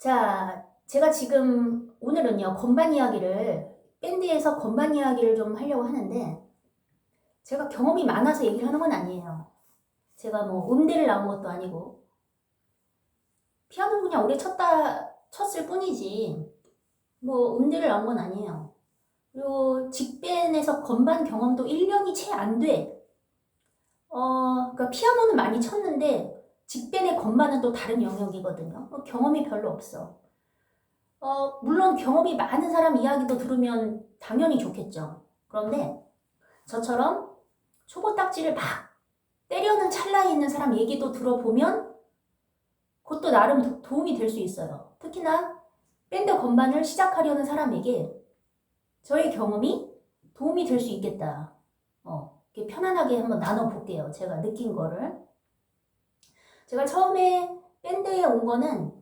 자, 제가 지금 오늘은요, 건반 이야기를, 밴드에서 건반 이야기를 좀 하려고 하는데, 제가 경험이 많아서 얘기를 하는 건 아니에요. 제가 뭐 음대를 나온 것도 아니고, 피아노 그냥 오래 쳤다, 쳤을 뿐이지, 뭐 음대를 나온 건 아니에요. 그리고 직밴에서 건반 경험도 1년이 채 안 돼. 어, 그러니까 피아노는 많이 쳤는데, 직밴의 건반은 또 다른 영역이거든요. 어, 경험이 별로 없어. 어, 물론 경험이 많은 사람 이야기도 들으면 당연히 좋겠죠. 그런데 저처럼 초보 딱지를 막 때려는 찰나에 있는 사람 얘기도 들어보면 그것도 나름 도- 도움이 될 수 있어요. 특히나 밴드 건반을 시작하려는 사람에게 저의 경험이 도움이 될 수 있겠다. 어, 편안하게 한번 나눠볼게요. 제가 느낀 거를. 제가 처음에 밴드에 온 거는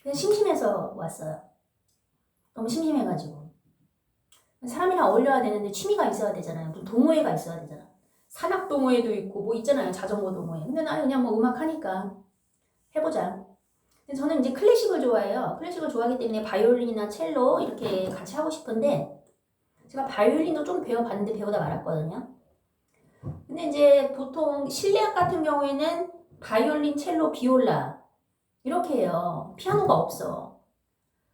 그냥 심심해서 왔어요. 너무 심심해가지고. 사람이랑 어울려야 되는데 취미가 있어야 되잖아요. 무슨 동호회가 있어야 되잖아. 산악 동호회도 있고 뭐 있잖아요. 자전거 동호회. 근데 나 그냥 뭐 음악 하니까 해보자. 근데 저는 이제 클래식을 좋아해요. 클래식을 좋아하기 때문에 바이올린이나 첼로 이렇게 같이 하고 싶은데 제가 바이올린도 좀 배워봤는데 배우다 말았거든요. 근데 이제 보통 실내악 같은 경우에는 바이올린, 첼로, 비올라 이렇게 해요. 피아노가 없어.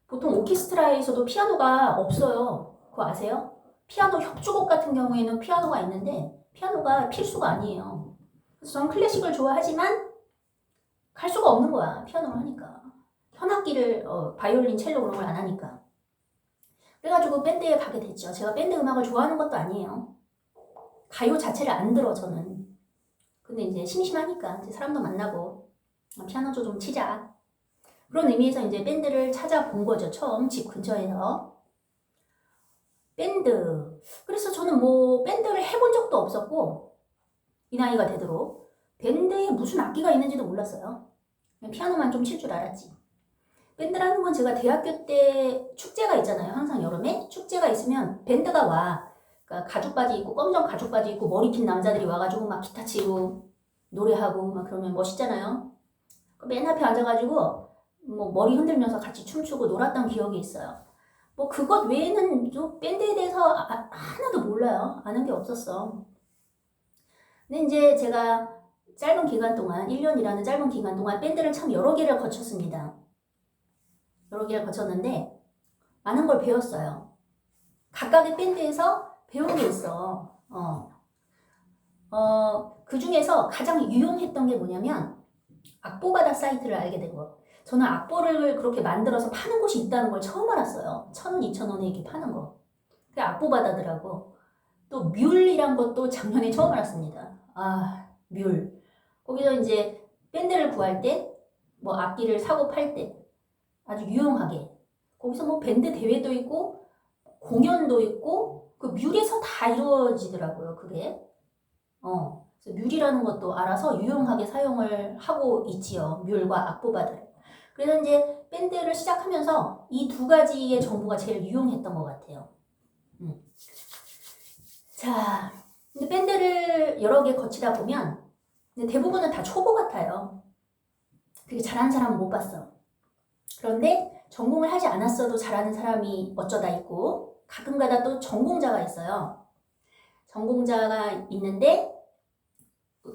보통 오케스트라에서도 피아노가 없어요. 그거 아세요? 피아노 협주곡 같은 경우에는 피아노가 있는데 피아노가 필수가 아니에요. 그래서 저는 클래식을 좋아하지만 갈 수가 없는 거야. 피아노를 하니까. 현악기를 어, 바이올린, 첼로 그런 걸 안 하니까. 그래가지고 밴드에 가게 됐죠. 제가 밴드 음악을 좋아하는 것도 아니에요. 가요 자체를 안 들어 저는. 근데 이제 심심하니까 이제 사람도 만나고 아, 피아노 좀 치자. 그런 의미에서 이제 밴드를 찾아본 거죠. 처음 집 근처에서. 밴드. 그래서 저는 뭐 밴드를 해본 적도 없었고 이 나이가 되도록 밴드에 무슨 악기가 있는지도 몰랐어요. 피아노만 좀 칠 줄 알았지. 밴드라는 건 제가 대학교 때 축제가 있잖아요. 항상 여름에 축제가 있으면 밴드가 와. 그러니까 가죽 바지 입고 검정 가죽 바지 입고 머리 긴 남자들이 와가지고 막 기타 치고 노래하고 막 그러면 멋있잖아요. 그맨 앞에 앉아가지고 뭐 머리 흔들면서 같이 춤추고 놀았던 기억이 있어요. 뭐 그것 외에는 좀 밴드에 대해서 아- 아- 하나도 몰라요. 아는 게 없었어. 근데 이제 제가 짧은 기간 동안 1년이라는 짧은 기간 동안 밴드를 참 여러 개를 거쳤습니다. 여러 개를 거쳤는데 많은 걸 배웠어요. 각각의 밴드에서 게 있어. 어. 어, 그 중에서 가장 유용했던 게 뭐냐면 악보바다 사이트를 알게 된 거. 저는 악보를 그렇게 만들어서 파는 곳이 있다는 걸 처음 알았어요. 천 원, 이천 원에 이렇게 파는 거. 그게 악보바다더라고. 또 뮬이란 것도 작년에 처음 알았습니다. 아, 뮬. 거기서 이제 밴드를 구할 때, 뭐 악기를 사고 팔 때 아주 유용하게. 거기서 뭐 밴드 대회도 있고, 공연도 있고, 그 뮬에서 다 이루어지더라고요, 그게. 어. 그래서 뮬이라는 것도 알아서 유용하게 사용을 하고 있지요. 뮬과 악보바다를. 그래서 이제 밴드를 시작하면서 이 두 가지의 정보가 제일 유용했던 것 같아요. 음. 자, 근데 밴드를 여러 개 거치다 보면 대부분은 다 초보 같아요. 그게 잘하는 사람은 못 봤어. 그런데 전공을 하지 않았어도 잘하는 사람이 어쩌다 있고 가끔가다 또 전공자가 있어요. 전공자가 있는데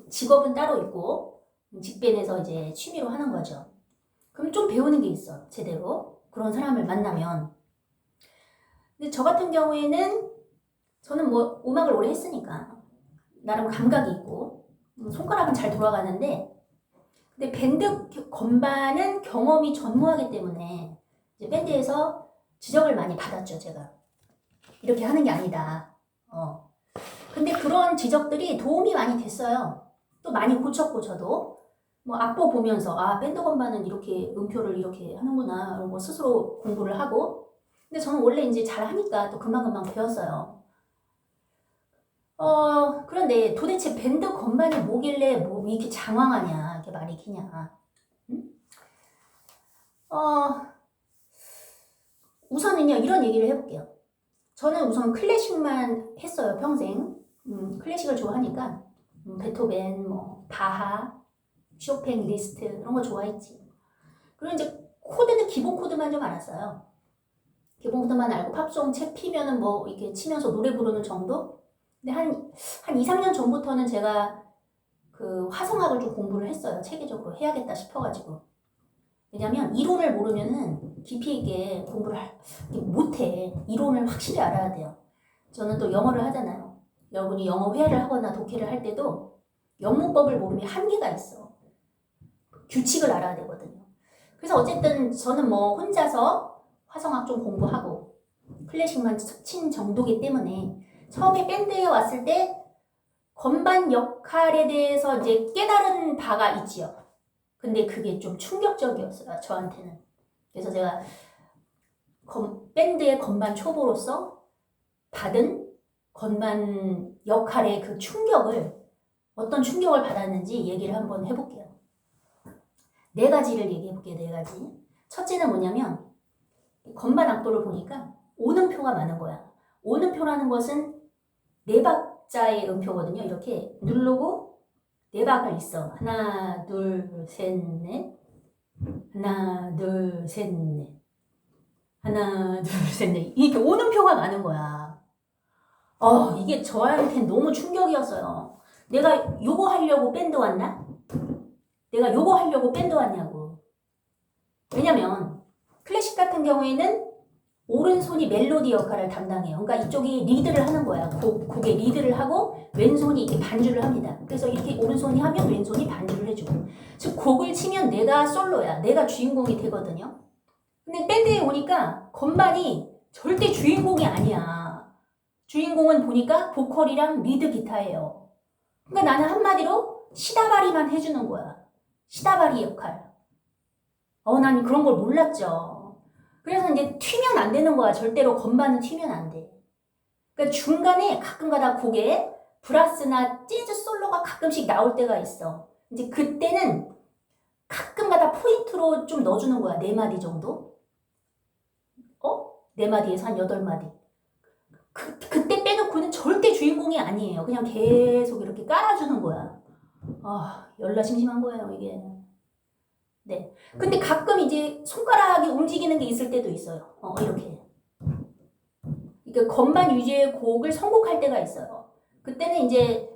직업은 따로 있고 직밴에서 이제 취미로 하는 거죠. 그럼 좀 배우는 게 있어 제대로 그런 사람을 만나면. 근데 저 같은 경우에는 저는 뭐 음악을 오래 했으니까 나름 감각이 있고 음, 손가락은 잘 돌아가는데 근데 밴드 건반은 경험이 전무하기 때문에 밴드에서 지적을 많이 받았죠 제가 이렇게 하는 게 아니다. 어. 근데 그런 지적들이 도움이 많이 됐어요. 또 많이 고쳤고 저도 뭐 악보 보면서 아 밴드 건반은 이렇게 음표를 이렇게 하는구나 거 스스로 공부를 하고 근데 저는 원래 이제 잘 하니까 또 금방금방 배웠어요. 어 그런데 도대체 밴드 건반이 뭐길래 뭐 이렇게 장황하냐 이렇게 말이 기냐? 응? 어 우선은요 이런 얘기를 해볼게요. 저는 우선 클래식만 했어요 평생. 음, 클래식을 좋아하니까 음, 베토벤, 뭐 바하, 쇼팽, 리스트 이런 거 좋아했지. 그리고 이제 코드는 기본 코드만 좀 알았어요. 기본 코드만 알고 팝송 책 피면은 뭐 이렇게 치면서 노래 부르는 정도? 근데 한, 한 2, 3년 전부터는 제가 그 화성학을 좀 공부를 했어요. 체계적으로 해야겠다 싶어가지고. 왜냐면 이론을 모르면은 깊이 있게 공부를 못해. 이론을 확실히 알아야 돼요. 저는 또 영어를 하잖아요. 여러분이 영어 회화를 하거나 독해를 할 때도 영문법을 모르면 한계가 있어. 규칙을 알아야 되거든요. 그래서 어쨌든 저는 뭐 혼자서 화성학 좀 공부하고 클래식만 친 정도기 때문에 처음에 밴드에 왔을 때 건반 역할에 대해서 이제 깨달은 바가 있지요. 근데 그게 좀 충격적이었어요, 저한테는. 그래서 제가 건- 밴드의 건반 초보로서 받은 건반 역할의 그 충격을 어떤 충격을 받았는지 얘기를 한번 해볼게요. 네 가지를 얘기해 볼게요. 네 가지. 첫째는 뭐냐면 건반 악보를 보니까 오는 표가 많은 거야. 오는 표라는 것은 네 박자의 음표거든요. 이렇게 누르고 네 박을 있어. 하나, 둘, 셋, 넷. 하나, 둘, 셋, 넷. 하나, 둘, 셋, 넷. 이렇게 오는표가 많은 거야. 어, 이게 저한테는 너무 충격이었어요. 내가 요거 하려고 밴드 왔나? 내가 요거 하려고 밴드 왔냐고. 왜냐면 클래식 같은 경우에는 오른손이 멜로디 역할을 담당해요. 그러니까 이쪽이 리드를 하는 거야. 곡, 곡에 리드를 하고 왼손이 이렇게 반주를 합니다. 그래서 이렇게 오른손이 하면 왼손이 반주를 해주고. 즉 곡을 치면 내가 솔로야. 내가 주인공이 되거든요. 근데 밴드에 오니까 건반이 절대 주인공이 아니야. 주인공은 보니까 보컬이랑 리드 기타예요. 그러니까 나는 한마디로 시다바리만 해주는 거야. 시다바리 역할. 어, 난 그런 걸 몰랐죠. 그래서 이제 튀면 안 되는 거야. 절대로 건반은 튀면 안 돼. 그러니까 중간에 가끔가다 곡에 브라스나 재즈 솔로가 가끔씩 나올 때가 있어. 이제 그때는 가끔가다 포인트로 좀 넣어주는 거야. 네 마디 정도. 어? 네 마디에서 한 여덟 마디. 그, 그때 빼놓고는 절대 주인공이 아니에요. 그냥 계속 이렇게 깔아주는 거야. 아, 열나 심심한 거예요, 이게. 네. 근데 가끔 이제 손가락이 움직이는 게 있을 때도 있어요. 어, 이렇게. 그러니까 건반 위주의 곡을 선곡할 때가 있어요. 그때는 이제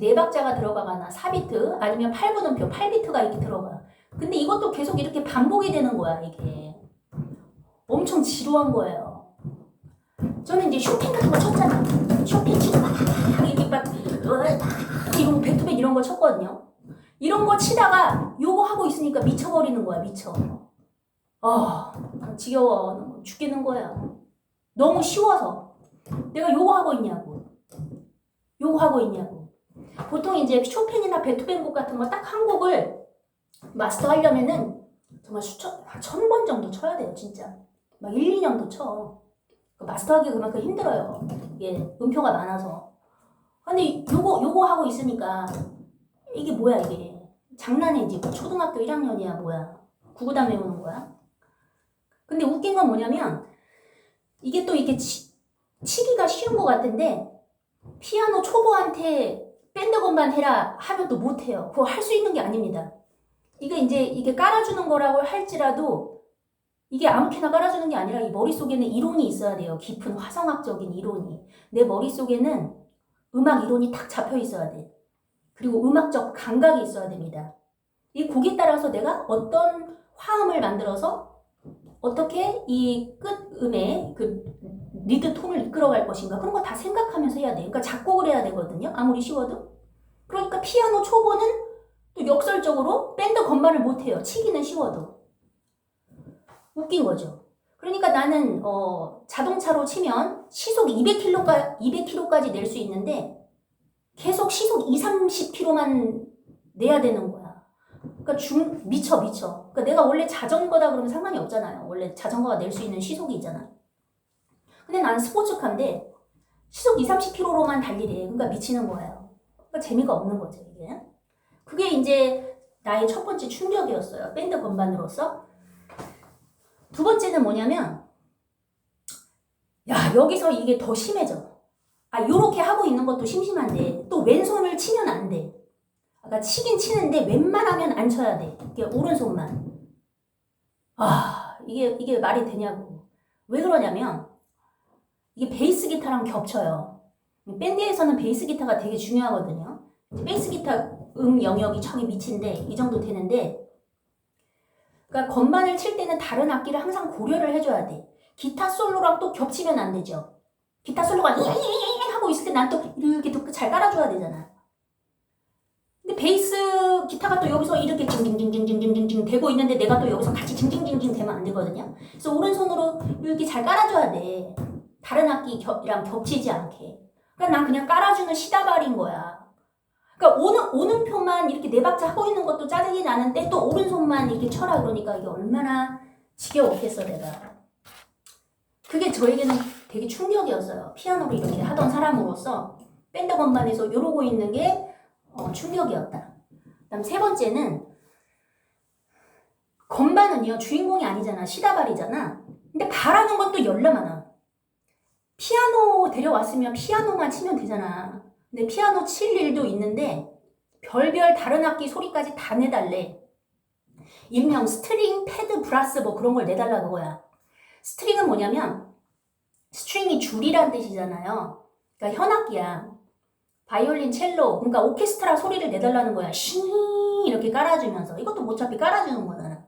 네 박자가 들어가거나 4비트 아니면 8분음표, 8비트가 이렇게 들어가. 근데 이것도 계속 이렇게 반복이 되는 거야, 이게. 엄청 지루한 거예요. 저는 이제 쇼팽 같은 거 쳤잖아. 쇼팽 치고 막 이렇게 막 이런 베토벤 이런 거 쳤거든요. 이런 거 치다가 요거 하고 있으니까 미쳐버리는 거야, 미쳐. 아, 지겨워. 너무 죽겠는 거야. 너무 쉬워서. 내가 요거 하고 있냐고. 요거 하고 있냐고. 보통 이제 쇼팽이나 베토벤 곡 같은 거 딱 한 곡을 마스터 하려면은 정말 수천, 천 번 정도 쳐야 돼요, 진짜. 막 1, 2년도 쳐. 그 마스터하기 그만큼 힘들어요. 이게 음표가 많아서. 근데 요거, 요거 하고 있으니까 이게 뭐야, 이게. 장난이지. 뭐 초등학교 1학년이야, 뭐야. 구구단 외우는 거야. 근데 웃긴 건 뭐냐면 이게 또 이렇게 치, 치기가 쉬운 것 같은데 피아노 초보한테 밴드 건반 해라 하면 또 못해요. 그거 할 수 있는 게 아닙니다. 이게 이제 이게 깔아주는 거라고 할지라도 이게 아무렇게나 깔아주는 게 아니라 이 머릿속에는 이론이 있어야 돼요. 깊은 화성학적인 이론이. 내 머릿속에는 음악 이론이 탁 잡혀 있어야 돼. 그리고 음악적 감각이 있어야 됩니다. 이 곡에 따라서 내가 어떤 화음을 만들어서 어떻게 이 끝음의 그 리드 톤을 이끌어갈 것인가 그런 거 다 생각하면서 해야 돼. 그러니까 작곡을 해야 되거든요. 아무리 쉬워도. 그러니까 피아노 초보는 또 역설적으로 밴드 건반을 못 해요. 치기는 쉬워도. 웃긴 거죠. 그러니까 나는 어, 자동차로 치면 시속 200km까지 200km까지 낼 수 있는데 계속 시속 2, 30km만 내야 되는 거야. 그러니까 중 미쳐 미쳐. 그러니까 내가 원래 자전거다 그러면 상관이 없잖아요. 원래 자전거가 낼 수 있는 시속이 있잖아. 근데 나는 스포츠카인데 시속 2, 30km로만 달리래. 그러니까 미치는 거예요. 그러니까 재미가 없는 거죠, 이게. 그게 이제 나의 첫 번째 충격이었어요. 밴드 건반으로서. 두 번째는 뭐냐면 야, 여기서 이게 더 심해져. 아, 요렇게 하고 있는 것도 심심한데 또 왼손을 치면 안 돼. 아까 치긴 치는데 웬만하면 안 쳐야 돼. 이게 오른손만. 아, 이게, 이게 말이 되냐고. 왜 그러냐면, 이게 베이스 기타랑 겹쳐요. 밴드에서는 베이스 기타가 되게 중요하거든요. 베이스 기타 음 영역이 저기 밑인데, 이 정도 되는데, 그러니까 건반을 칠 때는 다른 악기를 항상 고려를 해줘야 돼. 기타 솔로랑 또 겹치면 안 되죠. 기타 솔로가 하고 있을 때 난 또 이렇게 또잘 깔아줘야 되잖아. 근데 베이스 기타가 또 여기서 이렇게 징징징징징징징 되고 있는데 내가 또 여기서 같이 징징징징 되면 안 되거든요. 그래서 오른손으로 이렇게 잘 깔아줘야 돼. 다른 악기랑 겹치지 않게. 그러니까 난 그냥 깔아주는 시다발인 거야. 그러니까 오는 오는 표만 이렇게 네 박자 하고 있는 것도 짜증이 나는데 또 오른손만 이렇게 쳐라 그러니까 이게 얼마나 지겨웠겠어 내가. 그게 저에게는 되게 충격이었어요. 피아노를 이렇게 하던 사람으로서 밴드 건반에서 이러고 있는 게 어, 충격이었다. 그다음 세 번째는 건반은요 주인공이 아니잖아 시다발이잖아. 근데 바라는 건 또 열나 많아. 피아노 데려왔으면 피아노만 치면 되잖아. 근데 피아노 칠 일도 있는데 별별 다른 악기 소리까지 다 내달래. 일명 스트링, 패드, 브라스 뭐 그런 걸 내달라 그거야. 스트링은 뭐냐면 스트링이 줄이란 뜻이잖아요. 그러니까 현악기야. 바이올린, 첼로, 그러니까 오케스트라 소리를 내달라는 거야. 싱 이렇게 깔아주면서 이것도 어차피 깔아주는 거잖아.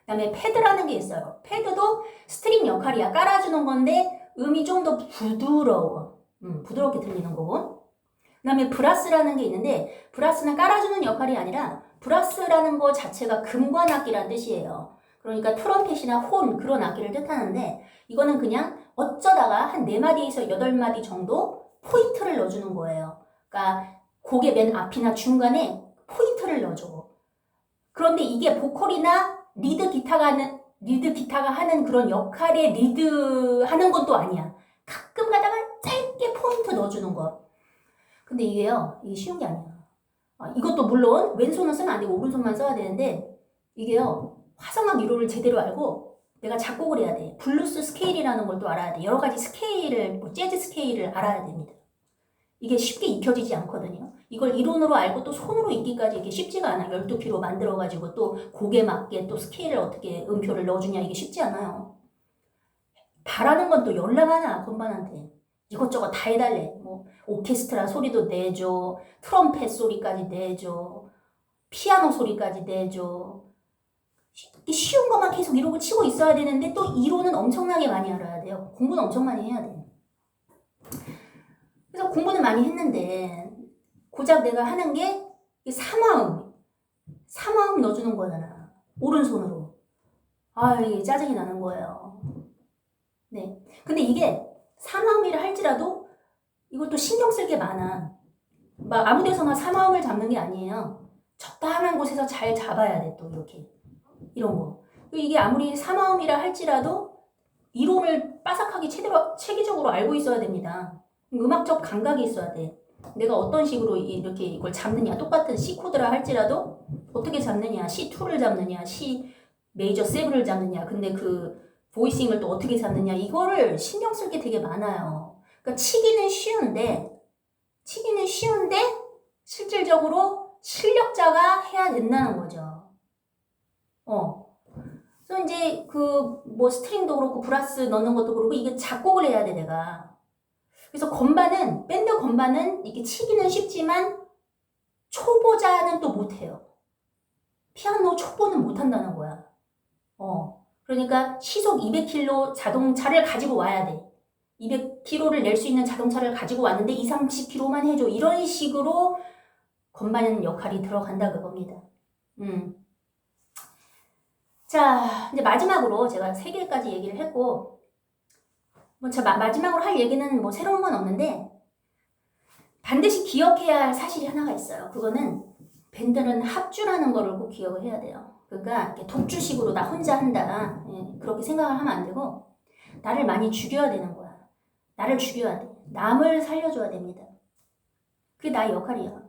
그다음에 패드라는 게 있어요. 패드도 스트링 역할이야. 깔아주는 건데 음이 좀 더 부드러워. 음, 부드럽게 들리는 거고. 그다음에 브라스라는 게 있는데 브라스는 깔아주는 역할이 아니라 브라스라는 거 자체가 금관 악기란 뜻이에요. 그러니까 트럼펫이나 혼 그런 악기를 뜻하는데 이거는 그냥 어쩌다가 한 네 마디에서 여덟 마디 정도 포인트를 넣어주는 거예요. 그러니까 곡의 맨 앞이나 중간에 포인트를 넣어줘. 그런데 이게 보컬이나 리드 기타가 하는 리드 기타가 하는 그런 역할의 리드 하는 건 또 아니야. 가끔 가다가 짧게 포인트 넣어주는 거. 근데 이게요, 이게 쉬운 게 아니야. 아, 이것도 물론 왼손은 쓰면 안 되고 오른손만 써야 되는데 이게요 화성학 이론을 제대로 알고 내가 작곡을 해야 돼. 블루스 스케일이라는 걸 또 알아야 돼. 여러 가지 스케일을, 뭐 재즈 스케일을 알아야 됩니다. 이게 쉽게 익혀지지 않거든요. 이걸 이론으로 알고 또 손으로 익기까지 이게 쉽지가 않아. 12키로 만들어가지고 또 곡에 맞게 또 스케일을 어떻게 음표를 넣어주냐 이게 쉽지 않아요. 바라는 건 또 연락하나 건반한테. 이것저것 다 해달래. 뭐 오케스트라 소리도 내줘. 트럼펫 소리까지 내줘. 피아노 소리까지 내줘. 쉬운 것만 계속 이러고 치고 있어야 되는데 또 이론은 엄청나게 많이 알아야 돼요. 공부는 엄청 많이 해야 돼. 그래서 공부는 많이 했는데 고작 내가 하는 게 삼화음, 삼화음 넣어주는 거잖아. 오른손으로. 아, 이게 짜증이 나는 거예요. 네. 근데 이게 삼화음이라 할지라도 이것도 신경 쓸 게 많아. 막 아무 데서나 삼화음을 잡는 게 아니에요. 적당한 곳에서 잘 잡아야 돼, 또 이렇게. 이런 거. 이게 아무리 삼화음이라 할지라도 이론을 빠삭하게 체대로, 체계적으로 알고 있어야 됩니다. 음악적 감각이 있어야 돼. 내가 어떤 식으로 이렇게 이걸 잡느냐. 똑같은 C 코드라 할지라도 어떻게 잡느냐. C2를 잡느냐. C 메이저 세븐을 잡느냐. 근데 그 보이싱을 또 어떻게 잡느냐. 이거를 신경 쓸 게 되게 많아요. 그러니까 치기는 쉬운데, 치기는 쉬운데, 실질적으로 실력자가 해야 된다는 거죠. 어. 그래서 이제 그 뭐 스트링도 그렇고 브라스 넣는 것도 그렇고 이게 작곡을 해야 돼 내가. 그래서 건반은 밴드 건반은 이게 치기는 쉽지만 초보자는 또 못해요. 피아노 초보는 못한다는 거야. 어. 그러니까 시속 200km 자동차를 가지고 와야 돼. 200km를 낼 수 있는 자동차를 가지고 왔는데 2, 30km만 해줘. 이런 식으로 건반 역할이 들어간다 그겁니다. 음. 자, 이제 마지막으로 제가 세 개까지 얘기를 했고, 뭐, 저 마, 마지막으로 할 얘기는 뭐 새로운 건 없는데, 반드시 기억해야 할 사실이 하나가 있어요. 그거는 밴드는 합주라는 거를 꼭 기억을 해야 돼요. 그러니까 독주식으로 나 혼자 한다. 예, 그렇게 생각을 하면 안 되고, 나를 많이 죽여야 되는 거야. 나를 죽여야 돼. 남을 살려줘야 됩니다. 그게 나의 역할이야.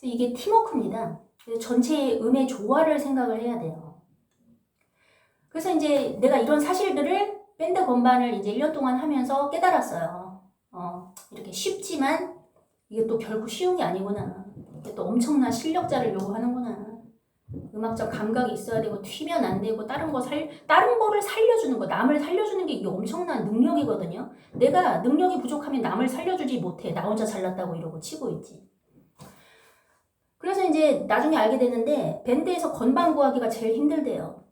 이게 팀워크입니다. 전체의 음의 조화를 생각을 해야 돼요. 그래서 이제 내가 이런 사실들을 밴드 건반을 이제 1년 동안 하면서 깨달았어요. 어, 이렇게 쉽지만 이게 또 결코 쉬운 게 아니구나. 이게 또 엄청난 실력자를 요구하는구나. 음악적 감각이 있어야 되고 튀면 안 되고 다른 거 살 다른 거를 살려주는 거 남을 살려주는 게 이게 엄청난 능력이거든요. 내가 능력이 부족하면 남을 살려주지 못해 나 혼자 잘났다고 이러고 치고 있지. 그래서 이제 나중에 알게 됐는데 밴드에서 건반 구하기가 제일 힘들대요.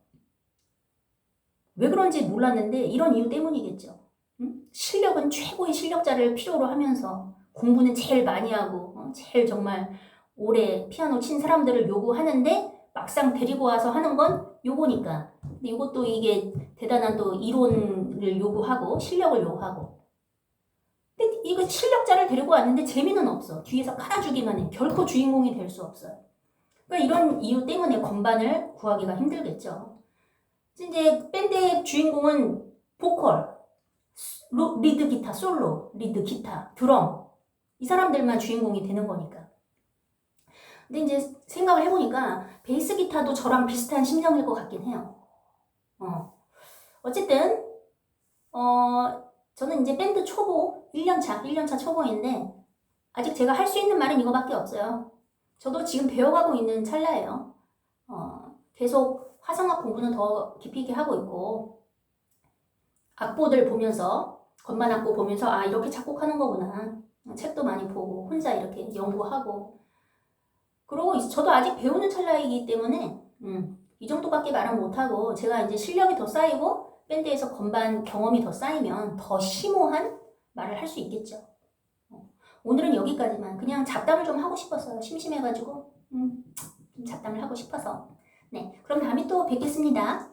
왜 그런지 몰랐는데 이런 이유 때문이겠죠. 응? 실력은 최고의 실력자를 필요로 하면서 공부는 제일 많이 하고 어, 제일 정말 오래 피아노 친 사람들을 요구하는데 막상 데리고 와서 하는 건 요거니까. 근데 이것도 이게 대단한 또 이론을 요구하고 실력을 요구하고. 근데 이거 실력자를 데리고 왔는데 재미는 없어. 뒤에서 깔아주기만 해. 결코 주인공이 될 수 없어요. 그러니까 이런 이유 때문에 건반을 구하기가 힘들겠죠. 이제 밴드의 주인공은 보컬, 로- 리드 기타, 솔로, 리드 기타, 드럼 이 사람들만 주인공이 되는 거니까. 근데 이제 생각을 해보니까 베이스 기타도 저랑 비슷한 심정일 것 같긴 해요. 어. 어쨌든, 어, 저는 이제 밴드 초보, 1년차, 1년차 초보인데, 아직 제가 할 수 있는 말은 이거밖에 없어요. 저도 지금 배워가고 있는 찰나예요. 어, 계속 화성학 공부는 더 깊이 있게 하고 있고, 악보들 보면서, 건반 악보 보면서, 아, 이렇게 작곡하는 거구나. 책도 많이 보고, 혼자 이렇게 연구하고, 그러고 있- 저도 아직 배우는 찰나이기 때문에 음, 이 정도밖에 말은 못하고 제가 이제 실력이 더 쌓이고 밴드에서 건반 경험이 더 쌓이면 더 심오한 말을 할 수 있겠죠. 어, 오늘은 여기까지만 그냥 잡담을 좀 하고 싶었어요. 심심해가지고 음, 좀 잡담을 하고 싶어서. 네, 그럼 다음에 또 뵙겠습니다.